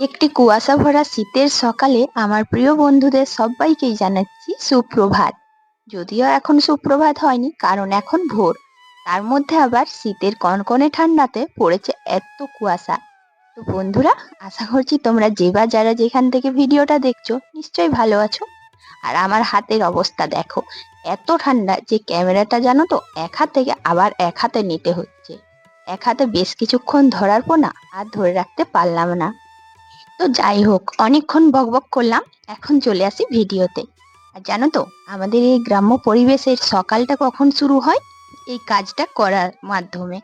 একটি কুয়াশা ভরা শীতের সকালে আমার প্রিয় বন্ধুদের সবাইকেই জানাচ্ছি সুপ্রভাত। যদিও এখন সুপ্রভাত হয়নি, কারণ এখন ভোর। তার মধ্যে আবার শীতের কনকনে ঠান্ডাতে পড়েছে এত কুয়াশা। তো বন্ধুরা, আশা করছি তোমরা যে বা যারা যেখান থেকে ভিডিওটা দেখছ, নিশ্চয়ই ভালো আছো। আর আমার হাতের অবস্থা দেখো, এত ঠান্ডা যে ক্যামেরাটা জানো তো, এক হাত থেকে আবার এক হাতে নিতে হচ্ছে। এক হাতে বেশ কিছুক্ষণ ধরার পর না, আর ধরে রাখতে পারলাম না। তো যাই হোক, অনেকক্ষণ বকবক করলাম, এখন চলে আসি ভিডিওতে। আর জানো তো, আমাদের এই গ্রাম্য পরিবেশের সকালটা কখন শুরু হয়? এই কাজটা করার মাধ্যমে।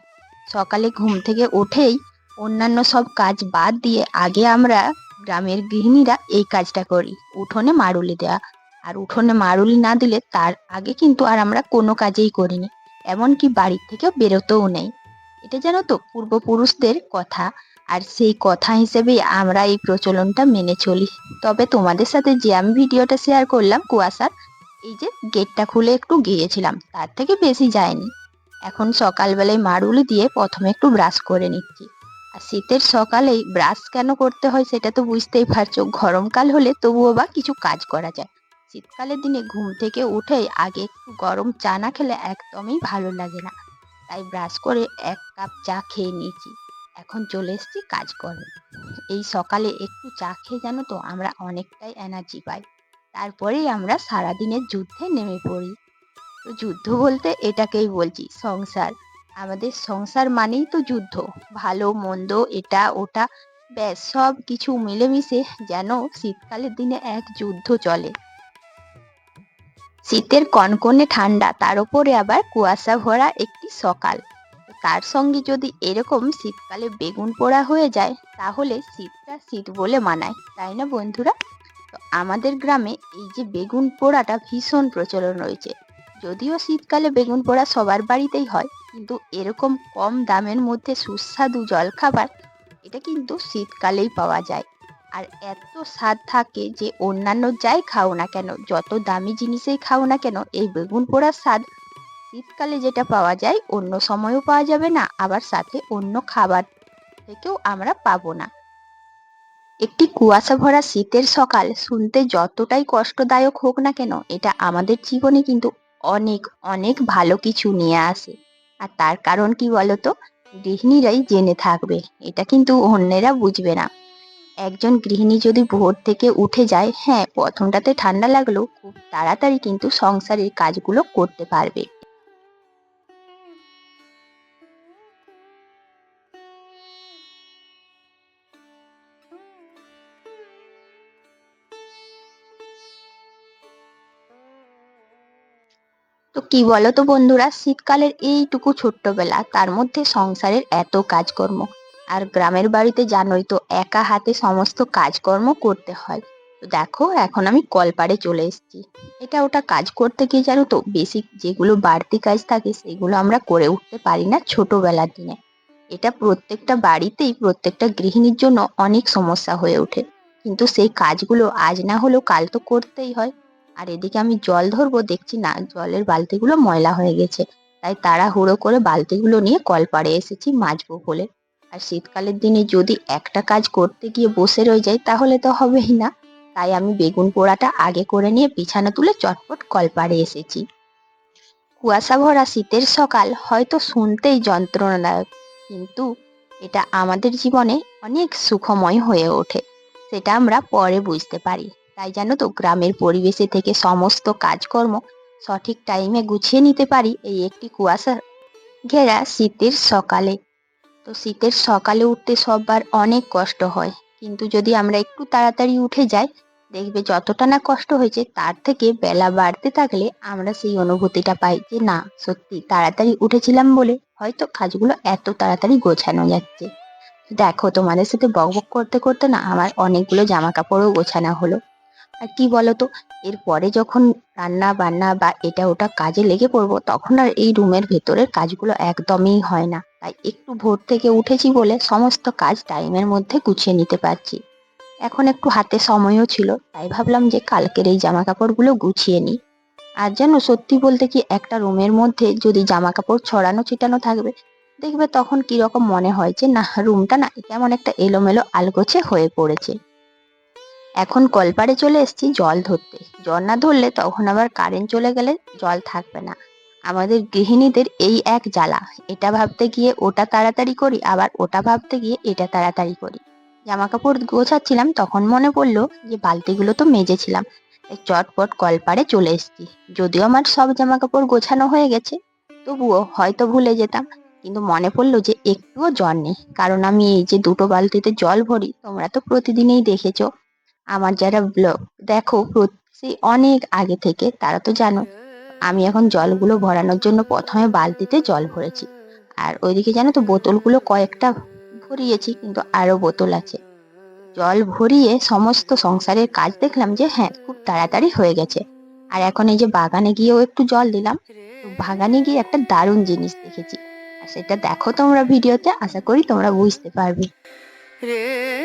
সকালে ঘুম থেকে উঠেই অন্যান্য সব কাজ বাদ দিয়ে আগে আমরা গ্রামের গৃহিণীরা এই কাজটা করি, উঠোনে মারুলি দেওয়া আর উঠোনে মারুলি না দিলে তার আগে কিন্তু আর আমরা কোনো কাজেই করিনি, এমনকি বাড়ির থেকেও বেরোতেও নেই। এটা জানো তো, পূর্বপুরুষদের কথা। আর সেই কথা হিসেবেই আমরা এই প্রচলনটা মেনে চলি। তবে তোমাদের সাথে যে আমি ভিডিওটা শেয়ার করলাম কুয়াশার, এই যে গেটটা খুলে একটু গিয়েছিলাম, তার থেকে বেশি যায়নি। এখন সকালবেলায় মারুলি দিয়ে প্রথমে একটু ব্রাশ করে নিচ্ছি। আর শীতের সকালেই ব্রাশ কেন করতে হয় সেটা তো বুঝতেই পারছ, গরমকাল হলে তবুও বা কিছু কাজ করা যায়। শীতকালের দিনে ঘুম থেকে উঠেই আগে একটু গরম চা না খেলে একদমই ভালো লাগে না। তাই ব্রাশ করে এক কাপ চা খেয়ে নিয়েছি। এখন চলে এসেছি কাজকর্মে এই সকালে একটু চা খেয়ে জানো তো, আমরা অনেকটাই এনার্জি পাই। তারপরেই আমরা সারাদিনের যুদ্ধে নেমে পড়ি। তো যুদ্ধ বলতে এটাকেই বলছি, সংসার। আমাদের সংসার মানেই তো যুদ্ধ। ভালো, মন্দ, এটা, ওটা, ব্যাস, সব কিছু মিলেমিশে যেন শীতকালের দিনে এক যুদ্ধ চলে। শীতের কনকনে ঠান্ডা, তার উপরে আবার কুয়াশা ভরা একটি সকাল। তার সঙ্গে যদি এরকম শীতকালে বেগুন পোড়া হয়ে যায়, তাহলে শীতটা শীত বলে মানায়, তাই না বন্ধুরা? তো আমাদের গ্রামে এই যে বেগুন পোড়াটা ভীষণ প্রচলন রয়েছে। যদিও শীতকালে বেগুন পোড়া সবার বাড়িতেই হয়, কিন্তু এরকম কম দামের মধ্যে সুস্বাদু জলখাবার, এটা কিন্তু শীতকালেই পাওয়া যায়। আর এত স্বাদ থাকে যে অন্যান্য যাই খাও না কেন, যত দামি জিনিসেই খাও না কেন, এই বেগুন পোড়ার স্বাদ শীতকালে যেটা পাওয়া যায়, অন্য সময়ও পাওয়া যাবে না, আবার সাথে অন্য খাবার থেকেও আমরা পাবো না। একটি কুয়াশা ভরা শীতের সকাল শুনতে যতটাই কষ্টদায়ক হোক না কেন, এটা আমাদের জীবনে কিন্তু অনেক অনেক ভালো কিছু নিয়ে আসে। আর তার কারণ কি বলতো? গৃহিণীরাই জেনে থাকবে, এটা কিন্তু অন্যেরা বুঝবে না। একজন গৃহিণী যদি ভোর থেকে উঠে যায় হ্যাঁ প্রথমটাতে ঠান্ডা লাগলেও খুব তাড়াতাড়ি কিন্তু সংসারের কাজগুলো করতে পারবে। তো কি বলতো বন্ধুরা, শীতকালের এইটুকু ছোট্টবেলা, তার মধ্যে সংসারের এত কাজকর্ম। আর গ্রামের বাড়িতে জানোই তো, একা হাতে সমস্ত কাজকর্ম করতে হয়। তো দেখো, এখন আমি কলপাড়ে চলে এসেছি। এটা ওটা কাজ করতে গিয়ে জানো তো বেসিক যেগুলো বাড়তি কাজ থাকে, সেগুলো আমরা করে উঠতে পারি না ছোটবেলার দিনে। এটা প্রত্যেকটা বাড়িতেই প্রত্যেকটা গৃহিণীর জন্য অনেক সমস্যা হয়ে ওঠে। কিন্তু সেই কাজগুলো আজ না হলেও কাল তো করতেই হয়। আর এদিকে আমি জল ধরবো, দেখছি না, জলের বালতিগুলো ময়লা হয়ে গেছে। তাই তাড়াহুড়ো করে বালতিগুলো নিয়ে কলপাড়ে এসেছি মাজবো বলে আর শীতকালের দিনে যদি একটা কাজ করতে গিয়ে বসে রয়ে যাই, তাহলে তো হবেই না। তাই আমি বেগুন পোড়াটা আগে করে নিয়ে বিছানা তুলে চটপট কলপাড়ে এসেছি। কুয়াশা ভরা শীতের সকাল হয়তো শুনতেই যন্ত্রণাদায়ক, কিন্তু এটা আমাদের জীবনে অনেক সুখময় হয়ে ওঠে। সেটা আমরা পরে বুঝতে পারি। তাই জানো তো গ্রামের পরিবেশে থেকে সমস্ত কাজকর্ম সঠিক টাইমে গুছিয়ে নিতে পারি এই একটি কুয়াশা ঘেরা শীতের সকালে। তো শীতের সকালে উঠতে সববার অনেক কষ্ট হয়। কিন্তু যদি আমরা একটু তাড়াতাড়ি উঠে যাই, দেখবে যতটা না কষ্ট হয়েছে তার থেকে বেলা বাড়তে থাকলে আমরা সেই অনুভূতিটা পাই যে, না, সত্যি তাড়াতাড়ি উঠেছিলাম বলে হয়তো কাজগুলো এত তাড়াতাড়ি গোছানো যাচ্ছে। দেখো তোমাদের সাথে বকবক করতে করতে না আমার অনেকগুলো জামা কাপড়ও গোছানো হলো। আর কি বলতো? এরপরে যখন রান্না বান্না বা এটা ওটা কাজে লেগে পড়ব, তখন আর এই রুমের ভেতরের কাজগুলো একদমই হয় না। তাই একটু ভোর থেকে উঠেছি বলে সমস্ত কাজ টাইমের মধ্যে গুছিয়ে নিতে পারছি। এখন একটু হাতে সময়ও ছিল, তাই ভাবলাম যে কালকের এই জামা কাপড়গুলো গুছিয়ে নিই। আর যেন সত্যি বলতে কি একটা রুমের মধ্যে যদি জামা কাপড় ছড়ানো ছিটানো থাকবে, দেখবে তখন কীরকম মনে হয় যে না রুমটা না কেমন একটা এলোমেলো আলগোছে হয়ে পড়েছে। এখন কলপাড়ে চলে এসেছি জল ধরতে। জল না ধরলে তখন আবার কারেন্ট চলে গেলে জল থাকবে না। আমাদের গৃহিণীদের এই এক জ্বালা। এটা ভাবতে গিয়ে ওটা তাড়াতাড়ি করি, আবার ওটা ভাবতে গিয়ে এটা তাড়াতাড়ি করি। জামা কাপড় গোছাচ্ছিলাম, তখন মনে পড়ল যে বালতিগুলো তো মেজেছিলাম। চটপট কলপাড়ে চলে এসেছি। যদিও আমার সব জামা কাপড় গোছানো হয়ে গেছে, তবুও হয়তো ভুলে যেতাম। কিন্তু মনে পড়ল যে একটুও জল নেই। কারণ আমি এই যে দুটো বালতিতে জল ভরি, তোমরা তো প্রতিদিনই দেখেছ। আমার যারা ব্লগ দেখো প্রত- অনেক আগে থেকে তারা তো জানো, আমি এখন জলগুলো ভরানোর জন্য প্রথমে বালতিতে জল ভরেছি। আর ওইদিকে জানো তো বোতলগুলো কয়েকটা ভরিয়েছি, কিন্তু আরও বোতল আছে। জল ভরিয়ে সমস্ত সংসারের কাজ দেখলাম যে হ্যাঁ খুব তাড়াতাড়ি হয়ে গেছে। আর এখন এই যে বাগানে গিয়েও একটু জল দিলাম বাগানে গিয়ে একটা দারুণ জিনিস দেখেছি। আর সেটা দেখো তোমরা ভিডিওতে, আশা করি তোমরা বুঝতে পারবে। রা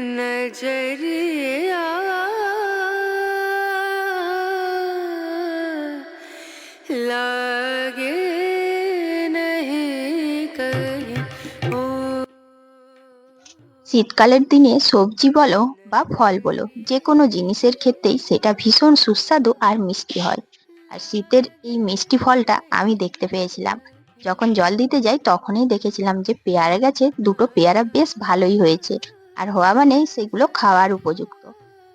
नजरिया लागे नहीं कहीं ओ শীতকালের দিনে সবজি বলো বা ফল বলো যে কোনো জিনিসের ক্ষেত্রেই সেটা ভীষণ সুস্বাদু আর মিষ্টি হয় আর শীতের এই মিষ্টি ফলটা আমি দেখতে পেয়েছিলাম যখন জল দিতে যাই তখনই দেখেছিলাম যে পেয়ারা গাছে দুটো পেয়ারা বেশ ভালোই হয়েছে আর হওয়া মানে সেগুলো খাওয়ার উপযুক্ত।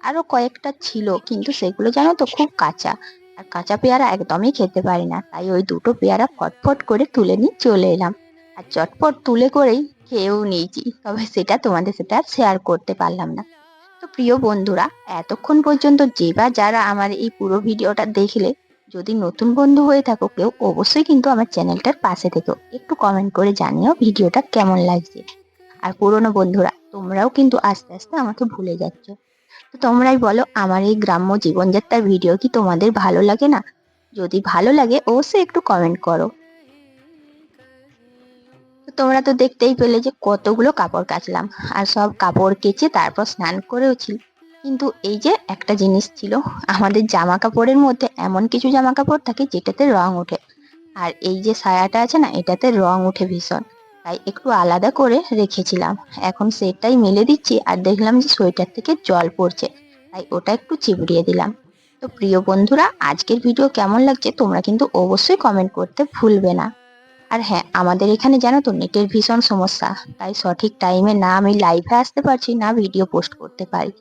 আরও কয়েকটা ছিল, কিন্তু সেগুলো জানো তো খুব কাঁচা। আর কাঁচা পেয়ারা একদমই খেতে পারি না, তাই ওই দুটো পেয়ারা ফটফট করে তুলে নিয়ে চলে এলাম। আর চটপট তুলে করেই খেয়েও নিয়েছি, তবে সেটা তোমাদের সাথে আর শেয়ার করতে পারলাম না। তো প্রিয় বন্ধুরা, এতক্ষণ পর্যন্ত যে বা যারা আমার এই পুরো ভিডিওটা দেখলে, যদি নতুন বন্ধু হয়ে থাকো, কেউ অবশ্যই কিন্তু আমার চ্যানেলটার পাশে থেকেও একটু কমেন্ট করে জানিও ভিডিওটা কেমন লাগছে। আর পুরনো বন্ধুরা, তোমরাও কিন্তু আস্তে আস্তে আমাকে ভুলে যাচ্ছ। তো তোমরাই বলো, আমার এই গ্রাম্য জীবনযাত্রার ভিডিও কি তোমাদের ভালো লাগে না? যদি ভালো লাগে, অবশ্যই একটু কমেন্ট করো। তোমরা তো দেখতেই পেলে যে কতগুলো কাপড় কাচলাম, আর সব কাপড় কেচে তারপর স্নান করেওছি। কিন্তু এই যে একটা জিনিস ছিল, আমাদের জামা কাপড়ের মধ্যে এমন কিছু জামা কাপড় থাকে যেটাতে রং ওঠে। আর এই যে সায়াটা আছে না, এটাতে রং উঠে ভীষণ। তাই একটু আলাদা করে রেখেছিলাম। এখন সেটাই মেলে দিচ্ছি আর দেখলাম যে সোয়েটার থেকে জল পড়ছে, তাই ওটা একটু চিবড়িয়ে দিলাম। তো প্রিয় বন্ধুরা, আজকের ভিডিও কেমন লাগছে তোমরা কিন্তু অবশ্যই কমেন্ট করতে ভুলবে না। আর হ্যাঁ আমাদের এখানে জানো তো নেটের ভীষণ সমস্যা, তাই সঠিক টাইমে না আমি লাইভে আসতে পারছি, না ভিডিও পোস্ট করতে পারি।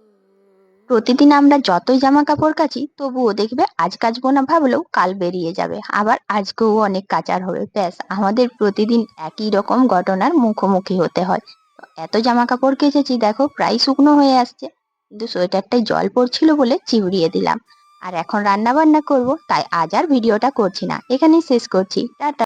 প্রতিদিন আমরা যতই জামা কাপড় কাচি, তবুও দেখবে আজ কাচবো না ভাবলেও কাল বেরিয়ে যাবে। আবার আজকেও অনেক কাচার হবে। ব্যাস, আমাদের প্রতিদিন একই রকম ঘটনার মুখোমুখি হতে হয়। এত জামা কাপড় কেচেছি, দেখো, প্রায় শুকনো হয়ে আসছে। কিন্তু সোয়েটারটাই জল পড়ছিল বলে চিবড়িয়ে দিলাম। আর এখন রান্না বান্না করব, তাই আজ আর ভিডিওটা করছি না। এখানেই শেষ করছি। টাটা।